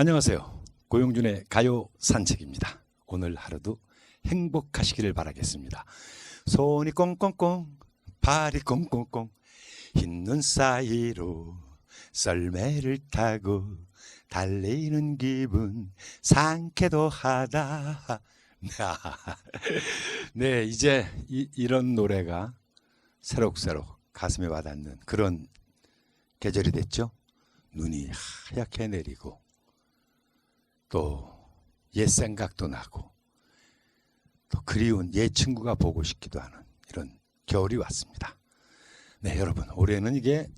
안녕하세요. 고용준의 가요 산책입니다. 오늘 하루도 행복하시기를 바라겠습니다. 손이 꽁꽁꽁, 발이 꽁꽁꽁, 흰 눈 사이로 썰매를 타고 달리는 기분 상쾌도 하다. 네, 이제 이, 런 노래가 새록새록 가슴에 와닿는 그런 계절이 됐죠. 눈이 하얗게 내리고 또 옛 생각도 나고 또 그리운 옛 친구가 보고 싶기도 하는 이런 겨울이 왔습니다. 네, 여러분 올해는 이게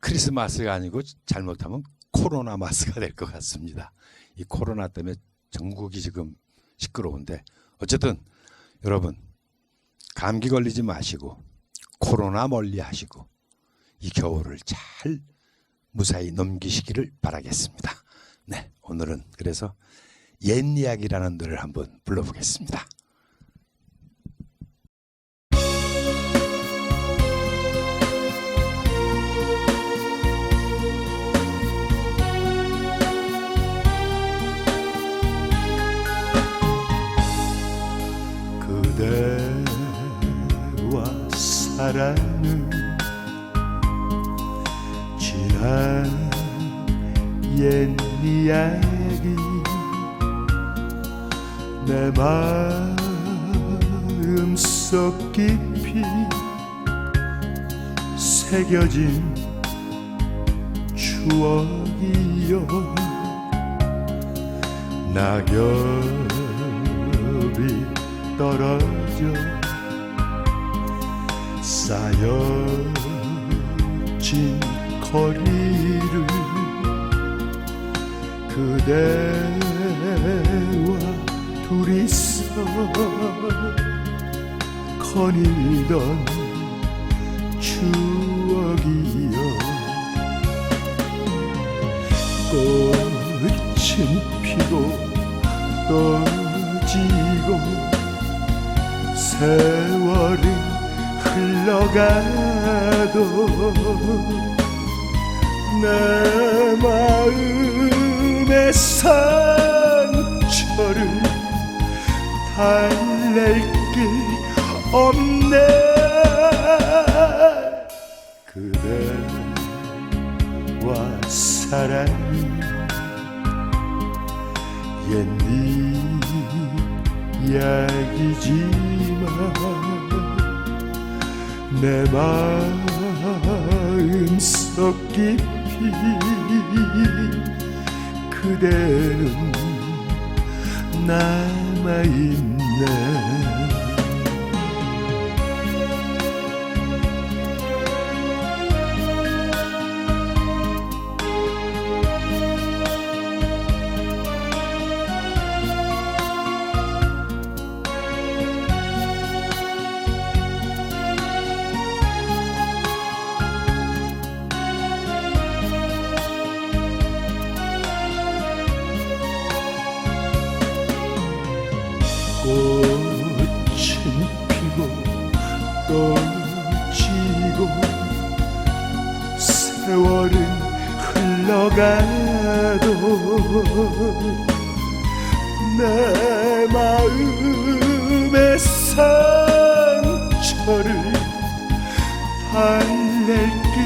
크리스마스가 아니고 잘못하면 코로나 마스가 될 것 같습니다. 이 코로나 때문에 전국이 지금 시끄러운데 어쨌든 여러분 감기 걸리지 마시고 코로나 멀리 하시고 이 겨울을 잘 무사히 넘기시기를 바라겠습니다. 네, 오늘은 그래서 옛 이야기라는 노래를 한번 불러보겠습니다. 그대와 사랑은 지난 옛 이야기. 내 마음 속 깊이 새겨진 추억이여 낙엽이 떨어져 쌓여진 거리를 그대와 둘이서 거닐던 추억이여. 꽃은 피고 또 지고 세월은 흘러가도 내 마음 의 상처를 달랠 길 없네. 그대와 사랑이 옛 이야기지만 내 마음 속 깊이 그대는 남아있네 세월은 흘러가도 내 마음의 상처를 달랠 길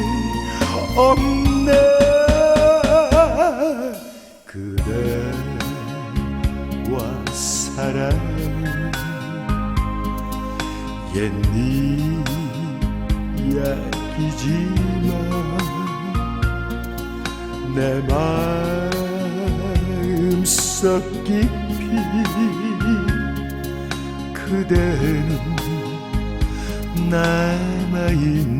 없네. 그대와 사랑. 옛 이야기지만 내 마음 속 깊이 그대는 남아있네